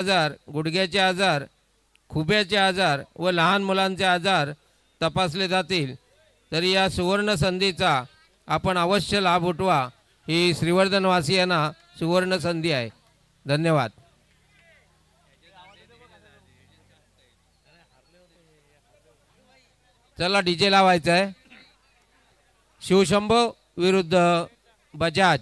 आजार गुडघ्याचे आजार खुब्याचे आजार व लहान मुलांचे आजार तपासले जातील. तर या सुवर्ण संधीचा आपण अवश्य लाभ उठवा. ही श्रीवर्धनवासियांना सुवर्ण संधी आहे. धन्यवाद. चला डीजे लावायचं लावायचा आहे शिवशंभो विरुद्ध बजाज.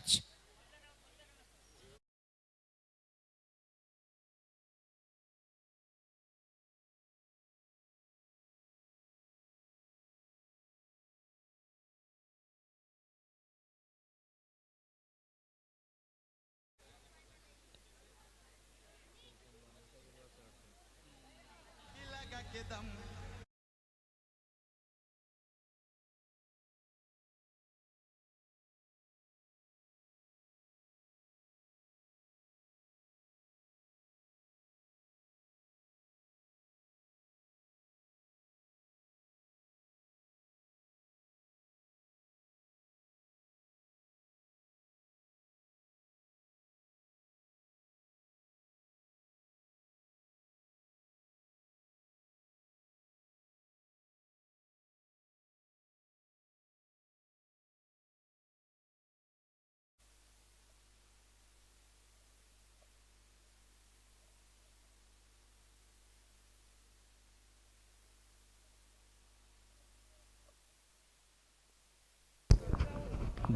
dum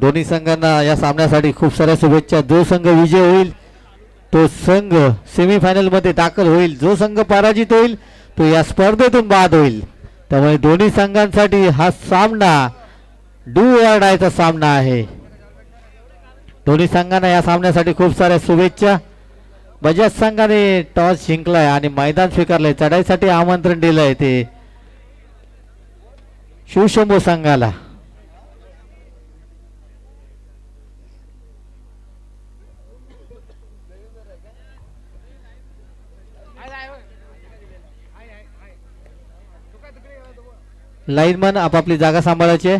दोन्ही संघांना या सामन्यासाठी खूप साऱ्या शुभेच्छा. जो संघ विजय होईल तो संघ सेमीफायनलमध्ये दाखल होईल. जो संघ पराजित होईल तो या स्पर्धेतून बाद होईल. त्यामुळे दोन्ही संघांसाठी हा सामना डू ऑर डायचा सामना आहे. दोन्ही संघांना या सामन्यासाठी खूप साऱ्या शुभेच्छा. बजाज संघाने टॉस जिंकलाय आणि मैदान स्वीकारलंय. चढाईसाठी आमंत्रण दिलंय ते. शिवशंभू संघाला. लाईनमन आपापली जागा सांभाळायची आहे.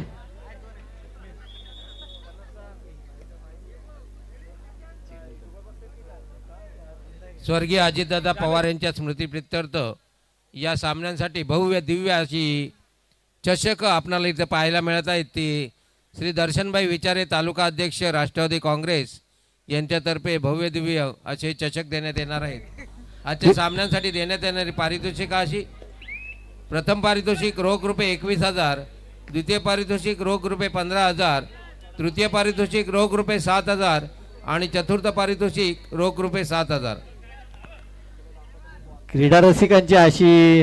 स्वर्गीय अजितदादा पवार यांच्या स्मृतीप्रित्यर्थ या सामन्यांसाठी भव्य दिव्य अशी चषक आपणाला इथं पाहायला मिळत आहेत ती श्री दर्शनभाई विचारे तालुका अध्यक्ष राष्ट्रवादी काँग्रेस यांच्यातर्फे भव्य दिव्य असे चषक देण्यात येणार आहेत आजच्या सामन्यांसाठी देण्यात येणारी पारितोषिका अशी प्रथम पारितोषिक रोख रुपये एकवीस हजार द्वितीय पारितोषिक रोख रुपये पंधरा हजार तृतीय पारितोषिक रोख रुपये सात हजार आणि चतुर्थ पारितोषिक रोख रुपये सात हजार. क्रीडा रसिकांची अशी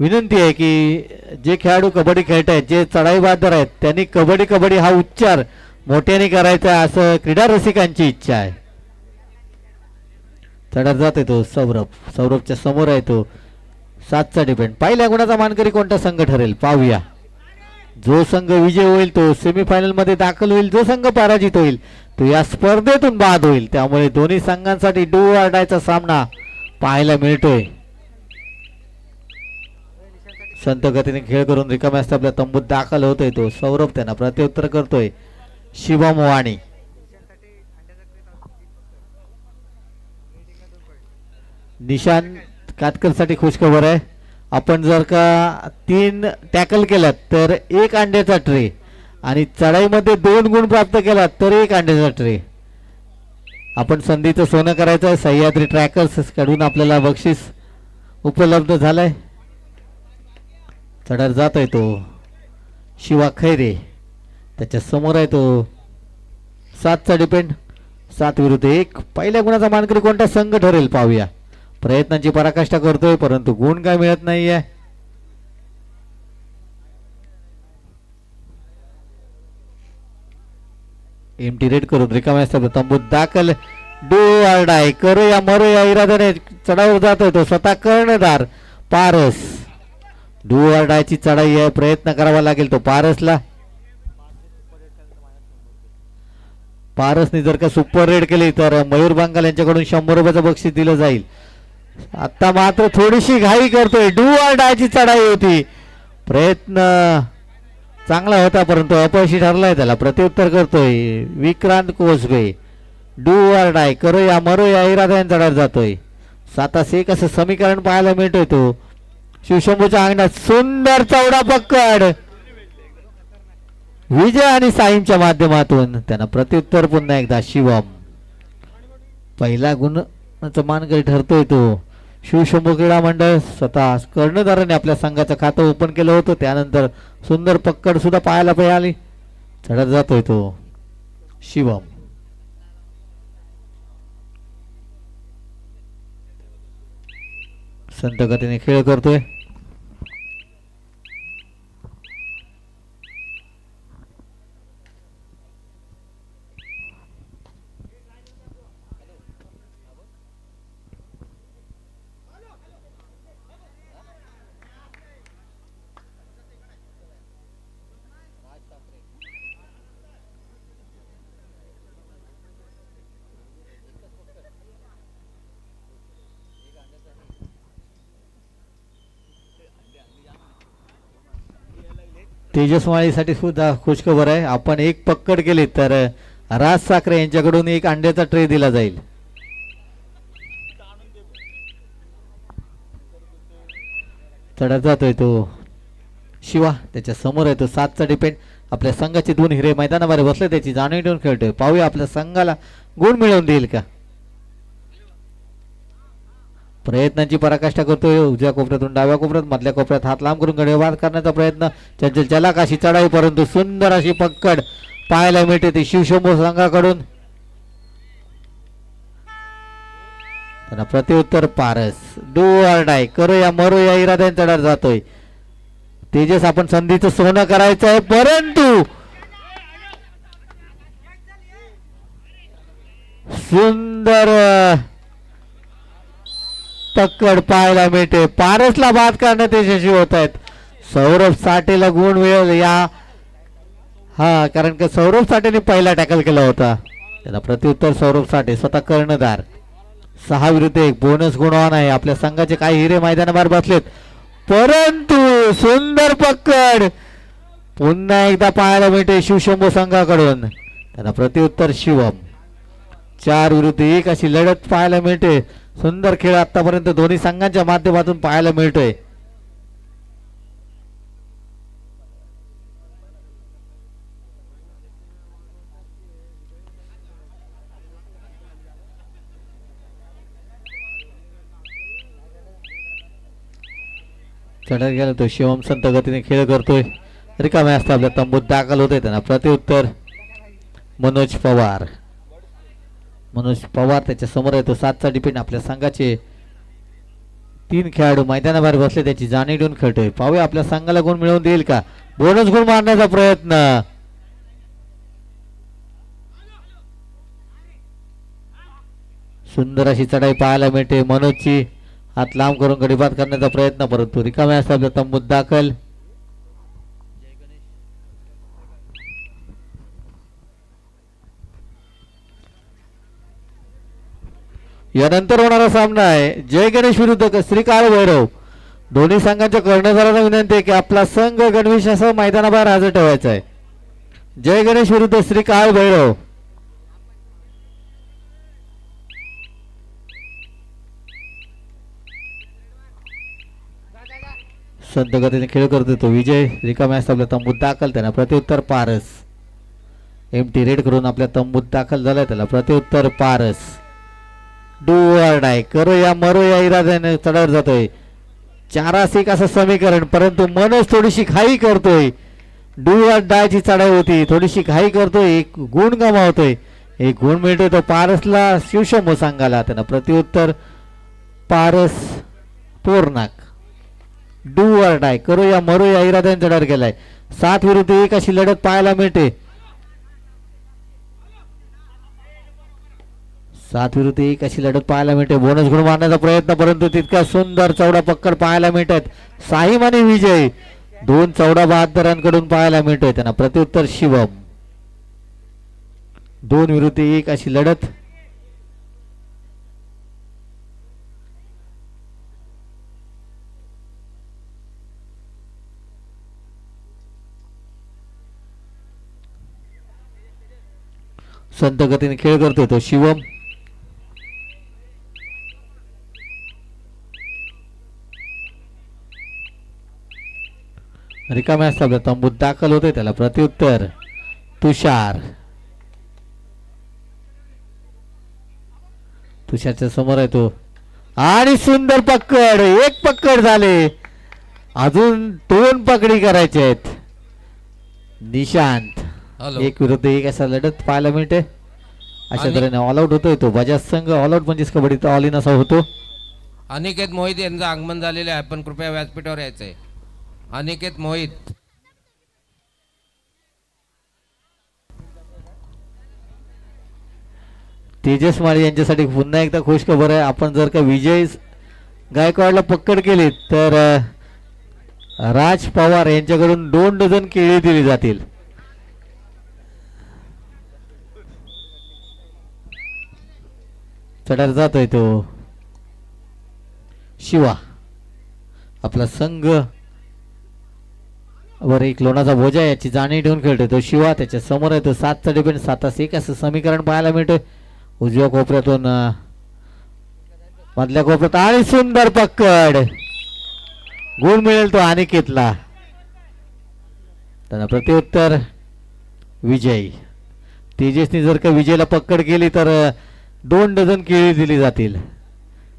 विनंती आहे की जे खेळाडू कबड्डी खेळत आहेत जे चढाई बहादर आहेत त्यांनी कबड्डी कबड्डी हा उच्चार मोठ्याने करायचा असं क्रीडा रसिकांची इच्छा आहे. चढत जात तो सौरभ सौरभच्या समोर आहे तो. सातचा डिपेंड पहिल्या गुणाचा मानकरी कोणता संघ ठरेल? पाहूया. जो संघ विजय होईल तो सेमीफायनलमध्ये दाखल होईल. जो संघ पराजित होईल तो या स्पर्धेतून बाद होईल. त्यामुळे दोन्ही संघांसाठी डू आरडायचा सामना पाहायला मिळतोय. संत गतीने खेळ करून रिकाम्या आपल्या तंबूत दाखल होतोय तो. सौरभ त्यांना प्रत्युत्तर करतोय. शिवम वाणी निशान कातकरसाठी खुशखबर आहे. आपण जर का तीन टॅकल केलात तर एक अंड्याचा ट्रे. आणि चढाईमध्ये दोन गुण प्राप्त केलात तर एक अंड्याचा ट्रे. आपण संधीचं सोनं करायचं आहे सह्याद्री ट्रॅकर्सकडून आपल्याला बक्षीस उपलब्ध झालंय. चढार जात आहे तो. शिवा खैरे. त्याच्यासमोर आहे तो. सातचा डिपेंड सात विरुद्ध एक. पहिल्या गुणाचा मानकरी कोणता? संघ ठरेल पाहूया. प्रयत्नांची पराकाष्ठा करतोय परंतु गुण काय मिळत नाहीये. एमटी रेड करून रिकाम्या असतात तंबूत दाखल. डो आरडाय करो या मरो या इराद्याने चढावर जातोय तो स्वतः कर्णधार पारस. डू आरडायची चढाई आहे प्रयत्न करावा लागेल तो पारसला. पारसने जर का सुपर रेड केली तर मयूर बांगाल यांच्याकडून शंभर रुपयाचं बक्षीस दिलं जाईल. आता मात्र थोडीशी घाई करतोय. डू आरडायची चढाई होती. प्रयत्न चांगला होता परंतु अपयशी ठरलाय त्याला. प्रत्युत्तर करतोय. Vikrant Kosbe do or die करो या मरो या इराद्याने चढायला जातोय. सातास एक असं समीकरण पाहायला मिळतोय तो. शिवशंभूच्या अंगणात सुंदर चौडा पक्कड. विजय आणि साईंच्या माध्यमातून त्यांना प्रत्युत्तर पुन्हा एकदा शिवम. पहिला गुणाचं मान काही ठरतोय तो. शिवशंभू क्रीडा मंडळ स्वतः कर्णधाराने आपल्या संघाचं खातं ओपन केलं होतं. त्यानंतर सुंदर पक्कड सुद्धा पाहायला मिळाली. चढत जातोय तो. शिवम. संत गतीने खेळ करतोय. तेजस्वाळीसाठी सुद्धा खुशखबर आहे. आपण एक पक्कड केली तर राज साखरे यांच्याकडून एक अंड्याचा ट्रे दिला जाईल. चढत जातोय तो. शिवा त्याच्यासमोर आहे तो. सातचा डिपेंड. आपल्या संघाचे दोन हिरे मैदानाबाहेर बसले त्याची जाणीव ठेवून खेळतोय. पाहूया आपल्या संघाला गुण मिळवून देईल का? प्रयत्नांची पराकाष्ठा करतोय. उजव्या कोपऱ्यातून डाव्या कोपऱ्यात मधल्या कोपऱ्यात हात लांब करून गडेवाद करण्याचा प्रयत्न. चंचल चलाक अशी चढाई परंतु सुंदर अशी पक्कड पाहायला मिळते ती शिवशंभू संघाकडून. त्यांना प्रत्युत्तर पारस. डू डाय करो या मरो या इराद्यांचा चढत जातोय. तेजस आपण संधीचं सोनं करायचं आहे परंतु सुंदर तक्कड पक्कड पाहायला मिळते. पारसला बाद करण्यात यशस्वी होत आहेत. सौरभ साठेला गुण मिळेल या हा कारण की सौरभ साठेने पहिला टॅकल केला होता. त्याला प्रत्युत्तर सौरभ साठे स्वतः कर्णधार. सहा विरुद्ध एक बोनस गुणवान आहे. आपल्या संघाचे काही हिरे मैदानाबाहेर बसलेत. परंतु सुंदर पक्कड! पुन्हा एकदा पाहायला मिळते शिवशंभू संघाकडून. त्यांना प्रत्युत्तर शिवम. चार विरुद्ध एक अशी लढत पाहायला मिळते. सुंदर खेळ आतापर्यंत दोन्ही संघांच्या माध्यमातून पाहायला मिळतोय. चढत गेला तो शिवम संत गतीने खेळ करतोय. रिकामे असता आपल्या तंबूत दाखल होते त्यांना. प्रत्युत्तर मनोज पवार. मनोज पवार त्याच्यासमोर आहे तो सातचा डिपेंड आपल्या संघाचे. तीन खेळाडू मैदानाबाहेर बसले त्याची जाणीव देऊन खेळतोय. पाहूया आपल्या संघाला गुण मिळवून देईल का? बोनस गुण मारण्याचा प्रयत्न. सुंदर अशी चढाई पाहायला मिळते मनोजची. हात लांब करून गडीबाद करण्याचा प्रयत्न परंतु रिकामे असता आपल्या यानंतर होणारा सामना आहे. जय गणेश विरुद्ध श्री भैरव. दोन्ही संघांच्या कर्णधाराला विनंती आहे की आपला संघ गणवेशासह मैदानाबाहेर हजर ठेवायचा आहे. जय गणेश विरुद्ध श्री भैरव. संत गतीने खेळ करतो तो विजय. रिकाम्या आपल्या तंबूत दाखल त्याला प्रत्युत्तर पारस. एम टी रेड करून आपल्या तंबूत दाखल झालाय त्याला प्रत्युत्तर पारस. डू नाही. करो या मरो या इराद्याने चढावर जातोय. चारास एक असं समीकरण परंतु मनोज थोडीशी घाई करतोय. डू डायची चढाई होती थोडीशी घाई करतोय एक गुण गमावतोय. एक गुण मिळतोय तो पारसला शिवशंभू सांगायला त्यांना. प्रत्युत्तर Paras Purnak do or die करो या मरो या इराद्याने चढावर गेलाय. सात विरुद्ध एक अशी लढत पाहायला मिळते. सात विरुद्ध एक अशी लढत पाहायला मिळते. बोनस गुण मारण्याचा प्रयत्न परंतु तितका सुंदर चौडा पक्कड पाहायला मिळतात. साहिम आणि विजय दोन चौडा बहात्तरांकडून पाहायला मिळतोय त्यांना. प्रत्युत्तर शिवम. दोन विरुद्ध एक अशी लढत. संत गतीने खेळ करतोय तो शिवम. रिकाम्या असतात तंबूत दाखल होते त्याला. प्रत्युत्तर तुषार. तुषारच्या समोर आहे तो. आणि सुंदर पकड एक पकड झाले. अजून दोन पकडी करायचे आहेत. निशांत. एक विरुद्ध एक असा लढत पाहायला मिळते अशा तऱ्हेने ऑल आउट होतोय तो. बजाज संघ ऑल आउट म्हणजेच कबड्डीत ऑल इन असा होतो. अनिकेत मोहित यांचं आगमन झालेले आहे. पण कृपया व्यासपीठावर यायचं आहे अनिकेत मोहित. तेजस माळी यांच्यासाठी पुन्हा एकदा खुश खबर आहे. आपण जर का विजय गायकवाडला पक्कड केली तर राज पवार यांच्याकडून दोन डझन केळी दिली जातील. चढायला जातोय तो. शिवा आपला संघ. वर एक लोणाचा भोजा आहे, याची जाणीव ठेवून खेळतोय. तो शिवा त्याच्यासमोर आहे तो सातचा डिपेंड सातास एक असं समीकरण पाहायला मिळतोय. उजव्या कोपऱ्यातून मधल्या कोपऱ्यात आणि सुंदर पकड. गुण मिळेल तो अनिकेतला. त्यांना प्रत्युत्तर विजय. तेजसनी जर का विजयला पकड केली तर दोन डझन केळी दिली जातील.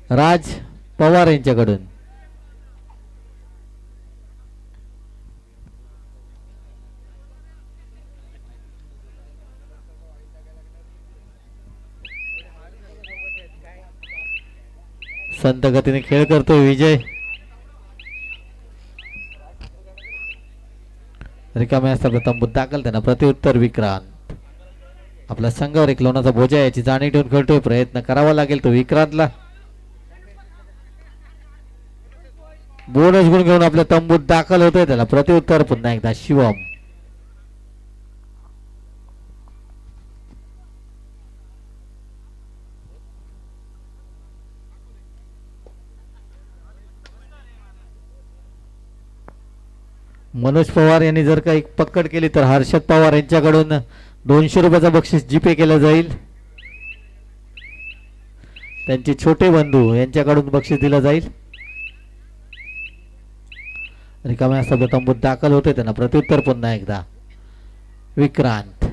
राज पवार यांच्याकडून. संत गतीने खेळ करतोय विजय. रिकामे असता प्रथम दाखल त्यांना प्रत्युत्तर विक्रांत. आपल्या संघावर एक लोणाचा बोजा याची जाणीव ठेवून खेळतोय. प्रयत्न करावा लागेल तो विक्रांतला. बोनस गुण घेऊन आपल्या तंबूत दाखल होतोय. त्याला प्रत्युत्तर पुन्हा एकदा शिवम. मनोज पवार यांनी जर का एक पकड केली तर हर्षद पवार यांच्याकडून दोनशे रुपयाचा बक्षीस जीपे केलं जाईल. त्यांचे छोटे बंधू यांच्याकडून बक्षीस दिलं जाईल. रिकाम्या असता तंबूत दाखल होते त्यांना. प्रत्युत्तर पुन्हा एकदा. विक्रांत.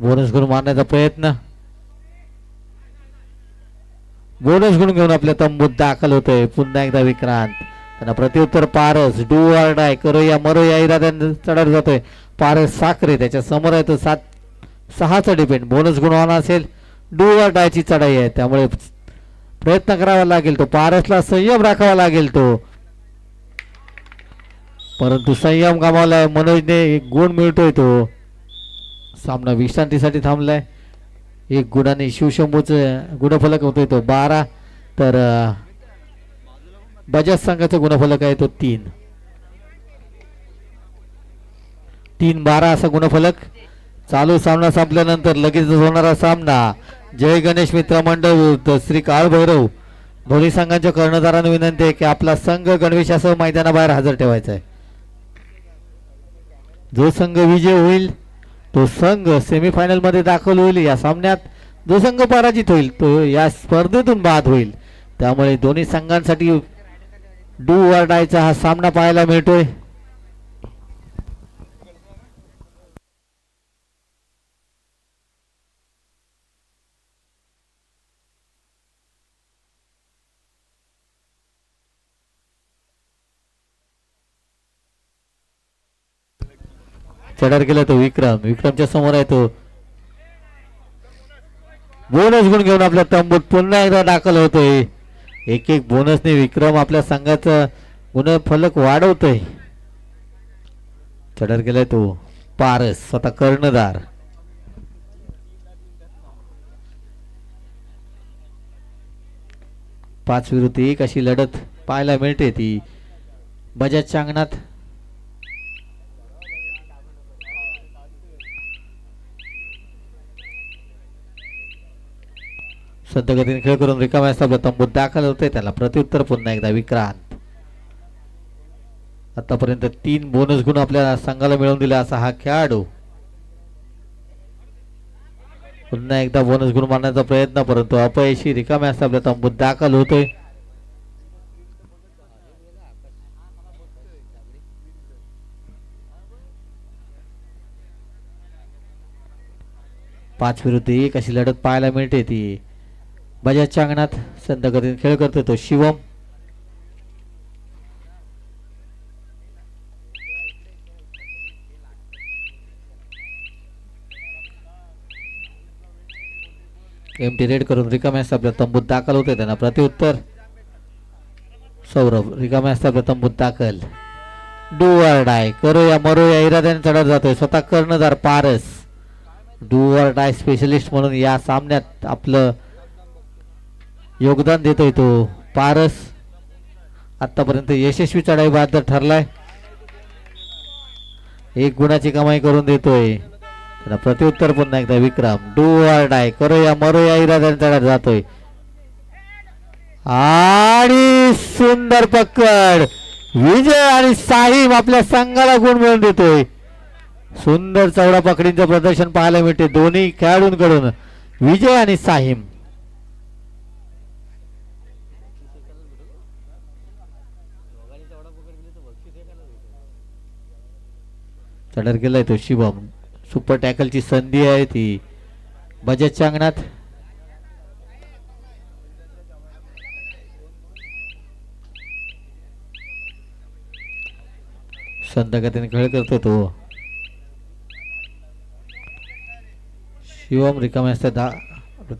बोनस गुण मारण्याचा प्रयत्न. बोनस गुण घेऊन आपल्या तंबूत दाखल होतोय. पुन्हा एकदा विक्रांत. त्यांना प्रत्युत्तर पारस डू आर डाय करो या मरो या इराद्याने चढत जातोय. पारस साखरे त्याच्यासमोर आहे तो सात सहाचा डिपेंड बोनस गुणवाना असेल डू आर डायची चढाई आहे. त्यामुळे प्रयत्न करावा लागेल तो. पारसला संयम राखावा लागेल तो. परंतु संयम गमावलाय मनोजने एक गुण मिळतोय तो. सामना विश्रांतीसाठी थांबलाय. एक गुणाने शिवशंभूचं गुणफलक होतोय तो. बारा तर बजाज संघाचा गुणफलक आहे तो तीन. तीन बारा असा गुणफलक. चालू सामना संपल्यानंतर लगेच होणारा सामना. जय गणेश मित्र मंडळ विरुद्ध श्री काळभैरव. दोन्ही संघांच्या कर्णधारांना विनंती आहे की आपला संघ गणवेशासह मैदानाबाहेर हजर ठेवायचा आहे जो संघ विजय होईल तो संघ सेमीफायनलमध्ये दाखल होईल. या सामन्यात जो संघ पराजित होईल तो या स्पर्धेतून बाद होईल. त्यामुळे दोन्ही संघांसाठी डू वर डायचा हा सामना पाहायला मिळतोय. चढार केला तो विक्रम. विक्रमच्या समोर आहे तो. बोनस गुण घेऊन आपल्या तंबूत पुन्हा एकदा दाखल होतोय. एक एक बोनसने विक्रम आपल्या संघाचा गुणफलक वाढवतोय. चढर गेलाय तो. पारस स्वतः कर्णधार. पाच विरुद्ध एक अशी लढत पाहायला मिळते ती. बजाजच्या अंगणात संत खेळ करून रिकाम्या असता तंबूत दाखल होते. त्याला प्रत्युत्तर पुन्हा एकदा विक्रांत. आतापर्यंत तीन बोनस गुण आपल्या संघाला मिळवून दिला असा हा खेळाडू. पुन्हा एकदा बोनस गुण मारण्याचा प्रयत्न परंतु अपयशी रिकाम्या असता आपल्या तंबूत दाखल होतोय पाच विरुद्ध एक अशी लढत पाहायला मिळते ती. बजाजच्या अंगणात संत गतीने खेळ करतो तो शिवम. एमटी रेड करून रिकाम्या आपल्या तंबूत दाखल होते त्यांना प्रत्युत्तर. सौरभ रिकाम्या आपल्या तंबूत दाखल. डू डाय करूया मरूया मरो या इराद्याने चढत जातोय स्वतः कर्णधार पारस. डुअर डाय स्पेशलिस्ट म्हणून या सामन्यात आपलं योगदान देतोय तो. पारस आतापर्यंत यशस्वी चढाई बहादर ठरलाय. एक गुणाची कमाई करून देतोय. त्याला प्रत्युत्तर पुन्हा एकदा विक्रम. Do or die. करो या मरो या इराद्याने चढा जातोय. आणि सुंदर पकड. विजय आणि साहिब आपल्या संघाला गुण मिळवून देतोय. सुंदर चौडा पकडींचं प्रदर्शन पाहायला मिळते. दोन्ही खेळाडूंकडून. विजय आणि साहिम. चढर गेलाय तो शिवम. सुपर टॅकलची संधी आहे ती. बजाजच्या अंगणात संत गतीने खेळ करतो तो. शिवम रिकामे असते दा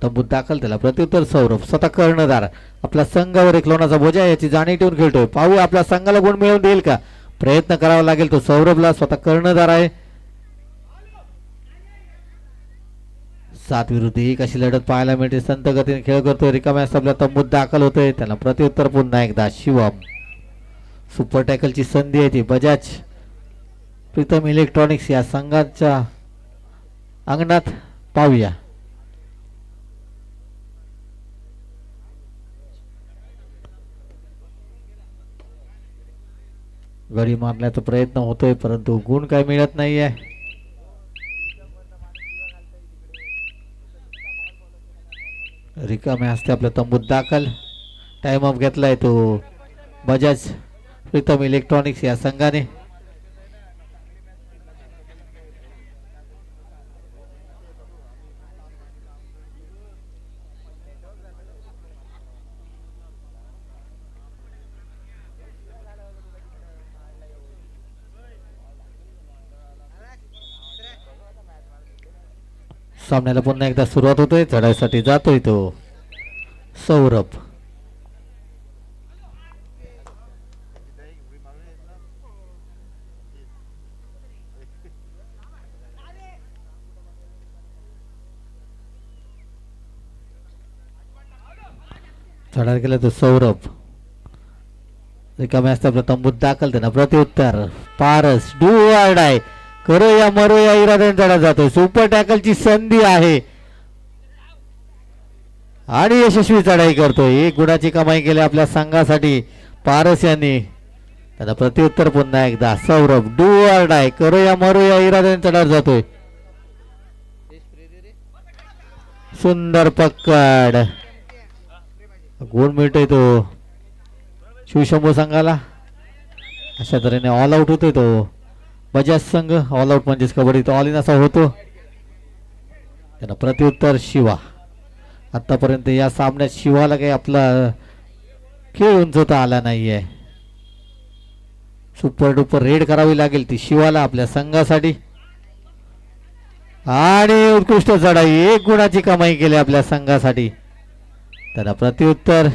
तंबूत दाखल त्याला. प्रत्युत्तर सौरभ स्वतः कर्णधार. आपल्या संघावर एक लोणाचा बोजा याची जाणीव ठेवून खेळतोय. पाहू आपल्या संघाला गुण मिळवून देईल का? प्रयत्न करावा लागेल. तो सौरभला स्वतः कर्णधार आहे. सात विरुद्ध एक अशी लढत पाहायला मिळते. संत गतीने खेळ करतोय. रिकाम्या सबला तंबूत दाखल होतोय. त्याला प्रत्युत्तर पुन्हा एकदा शिवम. सुपर टॅकलची संधी आहे ती. बजाज प्रीतम इलेक्ट्रॉनिक्स या संघाच्या अंगणात पाहूया. गडी मारण्याचा प्रयत्न होतोय परंतु गुण काय मिळत नाहीये. रिकामे असते आपल्या तंबूत दाखल. टाइम ऑफ घेतलाय तो बजाज प्रीतम इलेक्ट्रॉनिक्स या संघाने. सामन्याला पुन्हा एकदा सुरुवात होतोय. चढाईसाठी जातोय तो. सौरभ. चढायला गेला तो सौरभ. रिकाम्या असता आपला तंबूत दाखल त्यांना प्रत्युत्तर पारस डू आहे करो या मरो या इराद्याने चढा जातोय. सुपर टॅकलची संधी आहे. आणि यशस्वी चढाई करतोय. एक गुणाची कमाई केली आपल्या संघासाठी पारस यांनी. त्याला प्रत्युत्तर पुन्हा एकदा. सौरभ डू आहे करो या मरो या इराद्याने चढा जातोय. सुंदर पकड. गुण मिळतोय तो. शिवशंभू संघाला. अशा तऱ्हेने ऑल आउट होतोय तो. बजाज संघ ऑल आउट म्हणजेच कबड्डीत ऑल इन असा होतो. त्यांना प्रत्युत्तर शिवा. आतापर्यंत या सामन्यात शिवाला काही आपला खेळ उंचवता आला नाहीये. सुपर डुपर रेड करावी लागेल ती शिवाला आपल्या संघासाठी. आणि उत्कृष्ट चढाई एक गुणाची कमाई केली आपल्या संघासाठी. त्याला प्रत्युत्तर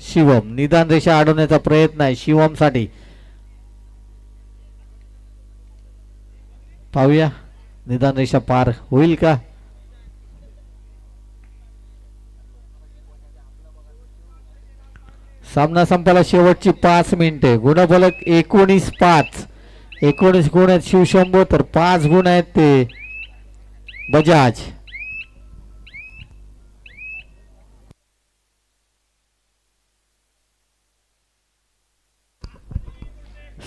शिवम. निदान रेषा अडवण्याचा प्रयत्न आहे शिवमसाठी. पाहूया. निदान रेषा पार होईल का? सामना संपायला शेवटची पाच मिनिटे. गुणफलक एकोणीस पाच. एकोणीस गुण आहेत शिवशंभो तर पाच गुण आहेत ते बजाज.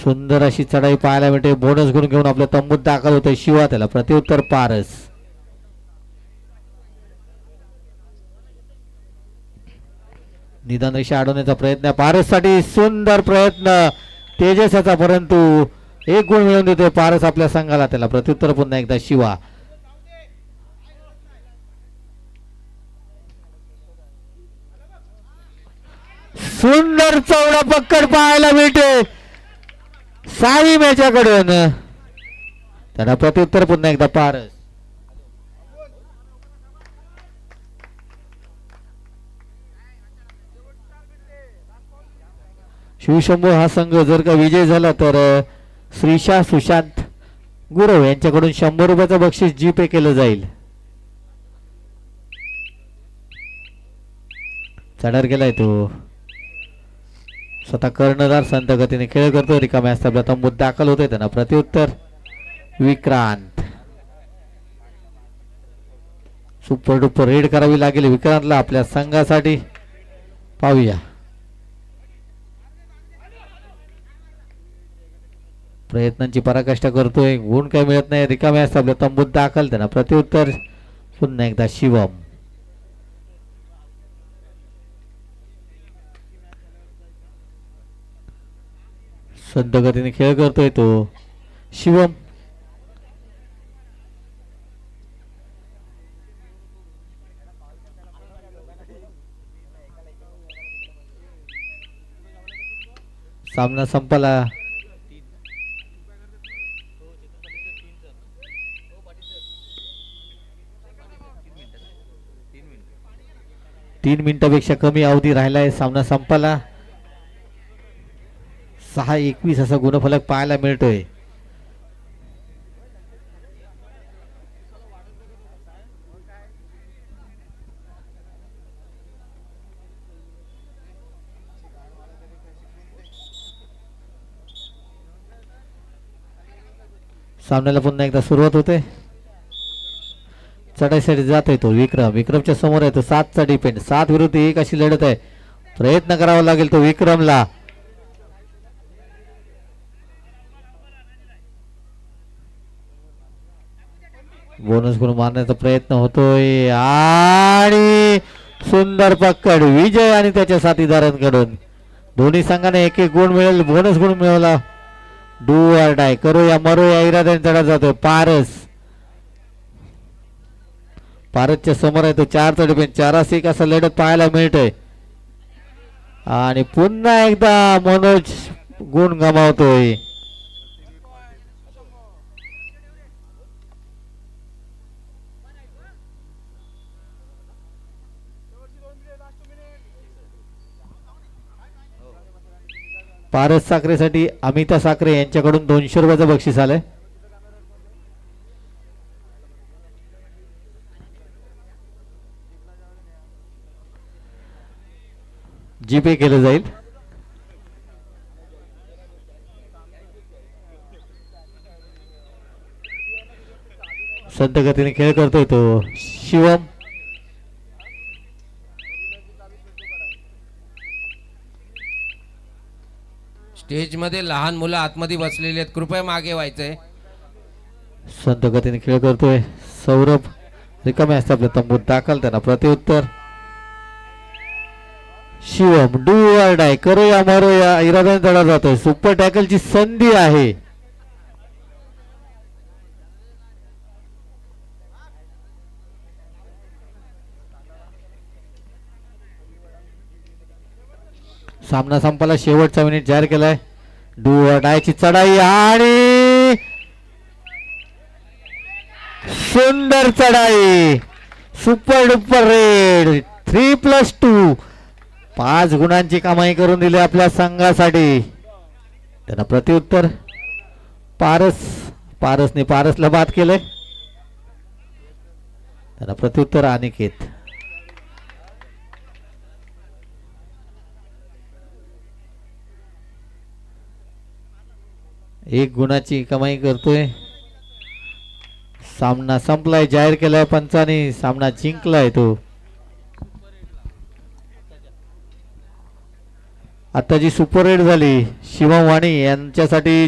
सुंदर अशी चढाई पाहायला मिळते. बोनस गुण घेऊन आपल्या तंबूत दाखल होते शिवा त्याला. प्रत्युत्तर पारस. निदान रेषा अडवण्याचा प्रयत्न. पारससाठी सुंदर प्रयत्न. तेजसाचा परंतु एक गुण मिळवून देतोय पारस आपल्या संघाला. त्याला प्रत्युत्तर पुन्हा एकदा शिवा. सुंदर चौडा पक्कड पाहायला मिळते साई मेच्याकडून. त्याला प्रत्युत्तर पुन्हा एकदा पारस. शिवशंभू हा संघ जर का विजय झाला तर श्रीशा सुशांत गुरव यांच्याकडून शंभर रुपयाचं बक्षीस जी पे केलं जाईल. चढार गेलाय तो. स्वतः कर्णधार संत गतीने खेळ करतो रिकाम्या असता तंबूत दाखल होते त्यांना. प्रत्युत्तर विक्रांत. सुपर डुपर रेड करावी लागेल विक्रांतला आपल्या संघासाठी. पाहूया. प्रयत्नांची पराकाष्ठा करतोय. गुण काय मिळत नाही. रिकाम्या असता तंबूत दाखल. त्यांना प्रत्युत्तर पुन्हा एकदा शिवम. संत गतीने खेळ करतोय तो. शिवम. सामना संपला. तीन मिनिटापेक्षा कमी अवधी राहिलाय. सामना संपला. सहा एकवीस असा गुणफलक पाहायला मिळतोय. सामन्याला पुन्हा एकदा सुरुवात होते. चढाईसाठी जातोय तो विक्रम. विक्रमच्या समोर आहे तो सातचा डिपेंड सात विरुद्ध एक अशी लढत आहे. प्रयत्न करावा लागेल तो विक्रमला. बोनस गुण मारण्याचा प्रयत्न होतोय. आणि सुंदर पक्कड विजय आणि त्याच्या साथीदारांकडून. दोन्ही संघाने एक एक गुण मिळेल बोनस गुण मिळवला डू आर डाय करू या मरू या इराद्याने चढा जातोय पारस. पारसच्या समोर आहे तो चार तडीपेन चारास एक असं लढत पाहायला मिळतंय. आणि पुन्हा एकदा मनोज गुण गमावतोय. पारस साखरेसाठी अमिता साखरे यांच्याकडून दोनशे रुपयाचं बक्षीस आलंय. जीपे केलं जाईल. संत गतीने खेळ करतोय तो. शिवम. स्टेजमध्ये लहान मुलं आतमध्ये बसलेली आहेत. कृपया मागे व्हायचंय. संत गतीने खेळ करतोय. सौरभ रिकामे असतात आपल्या तंबूत दाखल त्यांना प्रतिउत्तर शिवम डू आर डाय करो या मारो या इराद्याने तडा जातोय. सुपर टॅकलची संधी आहे. सामना संपाला. शेवटचा मिनिट जाहीर केलाय. डू डायची चढाई आणि सुंदर चढाई. Super duper raid three plus two पाच गुणांची कमाई करून दिली आपल्या संघासाठी. त्यांना प्रत्युत्तर. पारस. पारसने पारसला बाद केलंय. त्यांना प्रत्युत्तर अनिकेत. एक गुणाची कमाई करतोय. सामना संपलाय जाहीर केलाय पंचाने सामना जिंकलाय तो. आता जी सुपर रेड झाली शिवम वाणी यांच्यासाठी